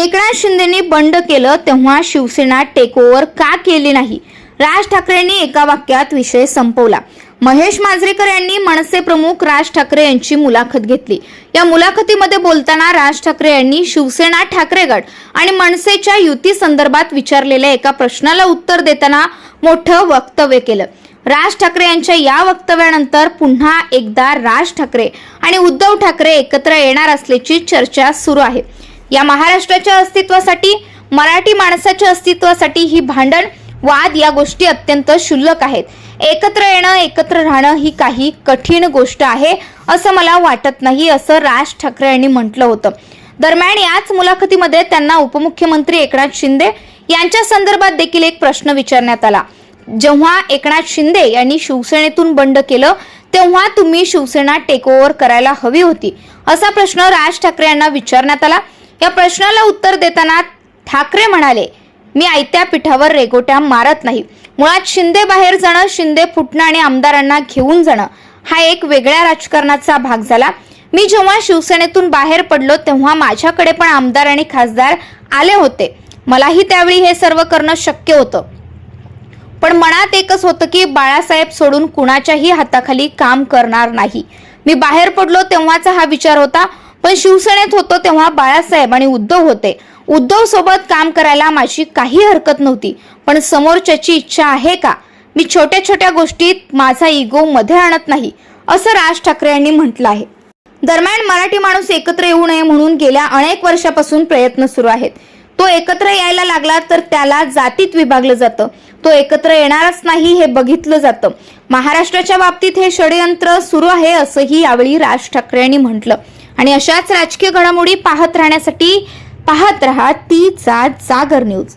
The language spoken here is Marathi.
एकनाथ शिंदेनी बंड केलं तेव्हा शिवसेना टेकओव्हर का केली नाही? राज ठाकरेंनी एका वाक्यात विषय संपवला. महेश मांजरेकर यांनी मनसे प्रमुख राज ठाकरे यांची मुलाखत घेतली. या मुलाखतीमध्ये बोलताना राज ठाकरे यांनी शिवसेना ठाकरेगड आणि मनसेच्या युती संदर्भात विचारलेल्या एका प्रश्नाला उत्तर देताना मोठं वक्तव्य केलं. राज ठाकरे यांच्या या वक्तव्यानंतर पुन्हा एकदा राज ठाकरे आणि उद्धव ठाकरे एकत्र येणार असल्याची चर्चा सुरू आहे. या महाराष्ट्राच्या अस्तित्वासाठी मराठी माणसाच्या अस्तित्वासाठी ही भांडण वाद या गोष्टी अत्यंत क्षुल्लक आहेत. एकत्र येणं एकत्र राहणं ही काही कठीण गोष्ट आहे असं मला वाटत नाही असं राज ठाकरे यांनी म्हटलं होतं. दरम्यान याच मुलाखतीमध्ये त्यांना उपमुख्यमंत्री एकनाथ शिंदे यांच्या संदर्भात देखील एक प्रश्न विचारण्यात आला. जेव्हा एकनाथ शिंदे यांनी शिवसेनेतून बंड केलं तेव्हा तुम्ही शिवसेना टेक ओव्हर करायला हवी होती असा प्रश्न राज ठाकरे यांना विचारण्यात आला. या प्रश्नाला उत्तर देताना ठाकरे म्हणाले मी आयत्या पिठावर रेगोट्या मारत नाही. मुळात शिंदे बाहेर जाणं शिंदे फुटणं आणि आमदारांना घेऊन जाणं हा एक वेगळ्या राजकारणाचा भाग झाला. मी जेव्हा शिवसेनेतून बाहेर पडलो तेव्हा माझ्याकडे पण आमदार आणि खासदार आले होते. मलाही त्यावेळी हे सर्व करणं शक्य होतं. पण मनात एकच होतं की बाळासाहेब सोडून कुणाच्याही हाताखाली काम करणार नाही. मी बाहेर पडलो तेव्हाचा हा विचार होता पण शिवसेनेत होतो तेव्हा बाळासाहेब आणि उद्धव होते. उद्धव सोबत काम करायला माझी काही हरकत नव्हती. पण समोरच्याची इच्छा आहे का? मी छोट्या छोट्या गोष्टीत माझा इगो मध्ये आणत नाही असं राज ठाकरे यांनी म्हटलं आहे. दरम्यान मराठी माणूस एकत्र येऊ नये म्हणून गेल्या अनेक वर्षापासून प्रयत्न सुरू आहेत. तो एकत्र यायला लागला तर त्याला जातीत विभागलं जातं. तो एकत्र येणारच नाही हे बघितलं जातं. महाराष्ट्राच्या बाबतीत हे षडयंत्र सुरू आहे असंही यावेळी राज ठाकरे यांनी म्हटलं. आणि अशाच राजकीय घडामोडी पाहत राहण्यासाठी पाहत रहा ती जागर न्यूज.